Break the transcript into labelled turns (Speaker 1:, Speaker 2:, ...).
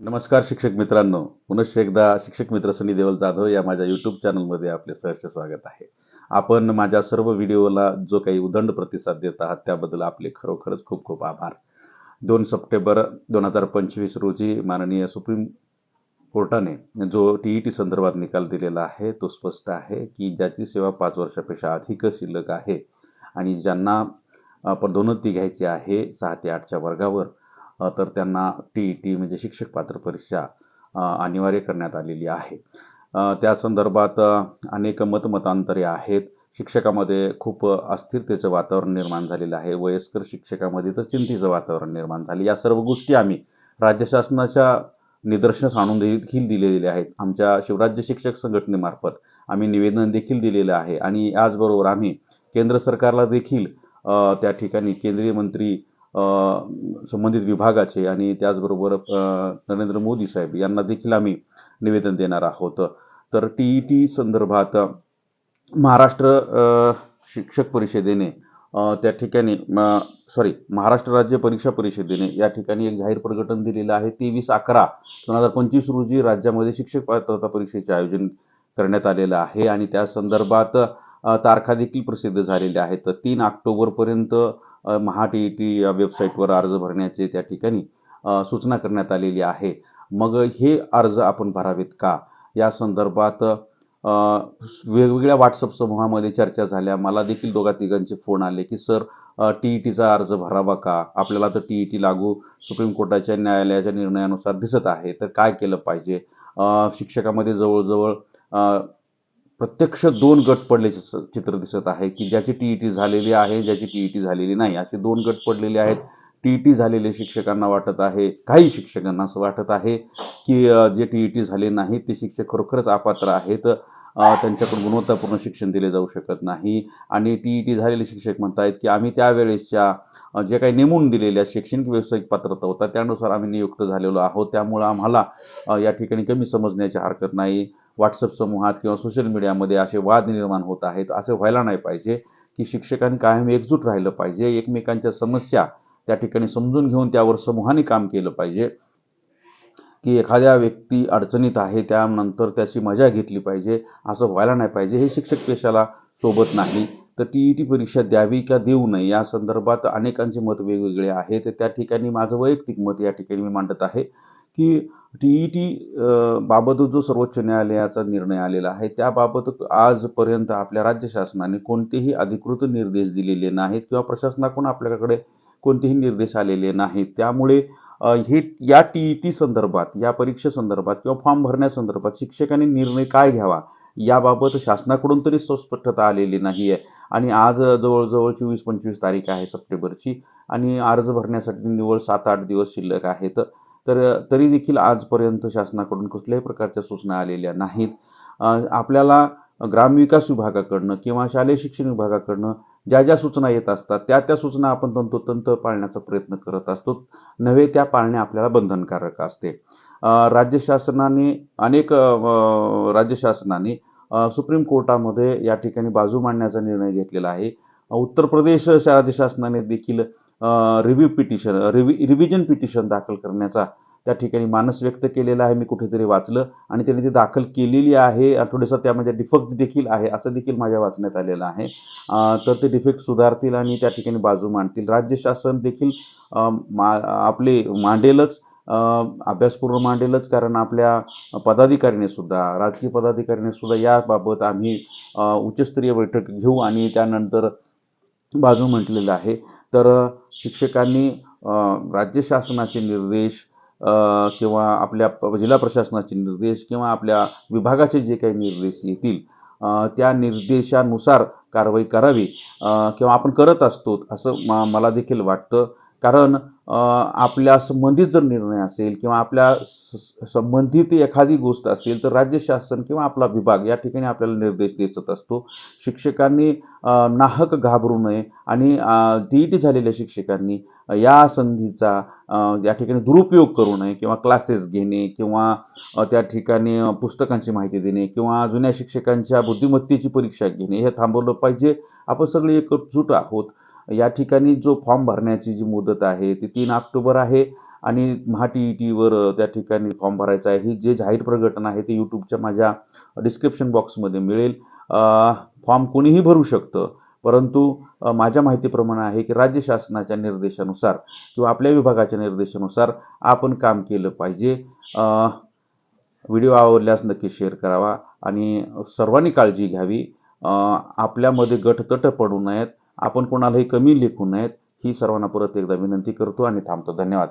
Speaker 1: नमस्कार शिक्षक मित्रांनो. पुनश्च एकदा शिक्षक मित्र सनी देवल जाधव या माझ्या यूट्यूब चॅनलमध्ये आपले सहर्ष स्वागत आहे. आपण माझ्या सर्व व्हिडिओला जो काही उदंड प्रतिसाद देत आहात त्याबद्दल आपले खरोखरच खूप खूप आभार. दोन सप्टेंबर दोन हजार पंचवीस रोजी माननीय सुप्रीम कोर्टाने जो टी ई टी संदर्भात निकाल दिलेला आहे तो स्पष्ट आहे की ज्याची सेवा पाच वर्षापेक्षा अधिक शिल्लक आहे आणि ज्यांना पदोन्नती घ्यायची आहे सहा ते आठच्या वर्गावर तर त्यांना टी ई टी म्हणजे शिक्षक पात्र परीक्षा अनिवार्य करण्यात आलेली आहे. त्या संदर्भात अनेक मतमतांतरे आहेत. शिक्षकामध्ये खूप अस्थिरतेचं वातावरण निर्माण झालेलं आहे. वयस्कर शिक्षकामध्ये तर चिंतेचं वातावरण निर्माण झाले. या सर्व गोष्टी आम्ही राज्य शासनाच्या निदर्शनास आणून देखील दिलेले आहेत. आमच्या शिवराज्य शिक्षक संघटनेमार्फत आम्ही निवेदन देखील दिलेलं आहे. आणि याचबरोबर आम्ही केंद्र सरकारला देखील त्या ठिकाणी केंद्रीय मंत्री संबंधित विभागाचे आणि त्याचबरोबर नरेंद्र मोदी साहेब यांना देखील आम्ही निवेदन देणार आहोत. तर टी ई टी संदर्भात महाराष्ट्र शिक्षक परिषदेने त्या ठिकाणी सॉरी महाराष्ट्र राज्य परीक्षा परिषदेने या ठिकाणी एक जाहीर प्रकटन दिलेलं आहे. तेवीस अकरा दोन हजार पंचवीस रोजी राज्यामध्ये शिक्षक पात्रता परीक्षेचे आयोजन करण्यात आलेलं आहे आणि त्या संदर्भात तारखा देखील प्रसिद्ध झालेल्या आहेत. तर तीन ऑक्टोबरपर्यंत महा टी ई टी वेबसाईटवर अर्ज भरण्याचे त्या ठिकाणी सूचना करण्यात आलेली आहे. मग हे अर्ज आपण भरावेत का? या संदर्भात वेगवेगळ्या व्हॉट्सअप समूहामध्ये चर्चा झाल्या. मला देखील दोघा तिघांचे फोन आले की सर टी ई टीचा अर्ज भरावा का? आपल्याला तर टी ई टी लागू सुप्रीम कोर्टाच्या न्यायालयाच्या निर्णयानुसार दिसत आहे. तर काय केलं पाहिजे? शिक्षकामध्ये जवळजवळ प्रत्यक्ष दोन गट पडल्याचे स- चित्र दिसत आहे की ज्याची टी ई टी झालेली आहे ज्याची टी ई टी झालेली नाही. असे दोन गट पडलेले आहेत. टी ई टी झालेले शिक्षकांना वाटत आहे काही शिक्षकांना असं वाटत आहे की जे टी ई टी झाले नाही ते शिक्षक खरोखरच अपात्र आहेत. त्यांच्याकडून गुणवत्तापूर्ण शिक्षण दिले जाऊ शकत नाही. आणि टी ई टी झालेले शिक्षक म्हणतायत की आम्ही त्यावेळेसच्या जे काही नेमून दिलेल्या शैक्षणिक व्यावसायिक पात्रता होता त्यानुसार आम्ही नियुक्त झालेलो आहोत. त्यामुळं आम्हाला या ठिकाणी कमी समजण्याची हरकत नाही. व्हॉट्सअप समूहात किंवा सोशल मीडियामध्ये असे वाद निर्माण होत आहेत असे व्हायला नाही पाहिजे की शिक्षकांनी कायम एकजूट राहिलं पाहिजे एकमेकांच्या समस्या त्या ठिकाणी समजून घेऊन त्यावर समूहाने काम केलं पाहिजे. की एखाद्या व्यक्ती अडचणीत आहे त्यानंतर त्याची मजा घेतली पाहिजे असं व्हायला नाही पाहिजे. हे शिक्षक पेशाला सोबत नाही तर टी ई टी परीक्षा द्यावी का देऊ नये? या संदर्भात अनेकांचे मत वेगवेगळे आहे तर त्या ठिकाणी माझं वैयक्तिक मत या ठिकाणी मी मांडत आहे की टी ई टी बाबत जो सर्वोच्च न्यायालयाचा निर्णय आलेला आहे त्याबाबत आजपर्यंत आपल्या राज्य शासनाने कोणतेही अधिकृत निर्देश दिलेले नाहीत किंवा प्रशासनाकडून आपल्याकडे कोणतेही निर्देश आलेले नाहीत. त्यामुळे हे या टी ई टी संदर्भात या परीक्षेसंदर्भात किंवा फॉर्म भरण्यासंदर्भात शिक्षकांनी निर्णय काय घ्यावा याबाबत शासनाकडून तरी सुस्पष्टता आलेली नाही आहे आणि आज जवळजवळ चोवीस पंचवीस तारीख आहे सप्टेंबरची आणि अर्ज भरण्यासाठी निवड सात आठ दिवस शिल्लक आहेत. तर तरी देखील आजपर्यंत शासनाकडून कुठल्याही प्रकारच्या सूचना आलेल्या नाहीत. आपल्याला ग्रामविकास विभागाकडनं किंवा शालेय शिक्षण विभागाकडनं ज्या ज्या सूचना येत असतात त्या त्या सूचना आपण तंतोतंत पाळण्याचा प्रयत्न करत असतो. नव्हे त्या पाळणे आपल्याला बंधनकारक असते. राज्य शासनाने अनेक राज्य शासनाने सुप्रीम कोर्टामध्ये या ठिकाणी बाजू मांडण्याचा निर्णय घेतलेला आहे. उत्तर प्रदेश राज्य शासनाने देखील review petition revi revision petition दाखल करण्याचा त्या ठिकाणी मानस व्यक्त केलेला आहे. मी कुठेतरी वाचलं आणि त्यांनी ती दाखल केलेली आहे. थोडंसं त्यामध्ये डिफेक्ट देखील आहे असं देखील माझ्या वाचण्यात आलेलं आहे. तर ते डिफेक्ट सुधारतील आणि त्या ठिकाणी बाजू मांडतील. राज्य शासन देखील मा आपले मांडेलच अभ्यासपूर्ण मांडेलच कारण आपल्या पदाधिकाऱ्याने सुद्धा राजकीय पदाधिकारीने सुद्धा याबाबत आम्ही उच्चस्तरीय बैठक घेऊ आणि त्यानंतर बाजू म्हटलेलं आहे. तर शिक्षकांनी राज्य शासनाचे निर्देश किंवा आपल्या जिल्हा प्रशासनाचे निर्देश किंवा आपल्या विभागाचे जे काही निर्देश येतील त्या निर्देशानुसार कारवाई करावी किंवा आपण करत असतो असं म मला देखील वाटतं. कारण आपल्या संबंधित जर निर्णय असेल किंवा आपल्या स- संबंधित एखादी गोष्ट असेल तर राज्य शासन किंवा आपला विभाग या ठिकाणी आपल्याला निर्देश देत असतो. शिक्षकांनी नाहक घाबरू नये आणि डी ई टी झालेल्या शिक्षकांनी या संधीचा या ठिकाणी दुरुपयोग करू नये किंवा क्लासेस घेणे किंवा त्या ठिकाणी पुस्तकांची माहिती देणे किंवा जुन्या शिक्षकांच्या बुद्धिमत्तेची परीक्षा घेणे हे थांबवलं पाहिजे. आपण सगळे एकजूट आहोत. या ठिकाणी जो फॉर्म भरण्याची जी मुदत आहे ती तीन ऑक्टोबर आहे आणि महा टी ई टीवर त्या ठिकाणी फॉर्म भरायचा आहे. ही जे जाहीर प्रकटन आहे ते यूट्यूबच्या माझ्या डिस्क्रिप्शन बॉक्समध्ये मिळेल. फॉर्म कोणीही भरू शकतं परंतु माझ्या माहितीप्रमाणे आहे की राज्य शासनाच्या निर्देशानुसार किंवा आपल्या विभागाच्या निर्देशानुसार आपण काम केलं पाहिजे. व्हिडिओ आवडल्यास नक्की शेअर करावा आणि सर्वांनी काळजी घ्यावी. आपल्यामध्ये गटतट पडू नयेत. आपण कोणालाही कमी लेखू नयेत ही सर्वांना परत एकदा विनंती करतो आणि थांबतो. धन्यवाद.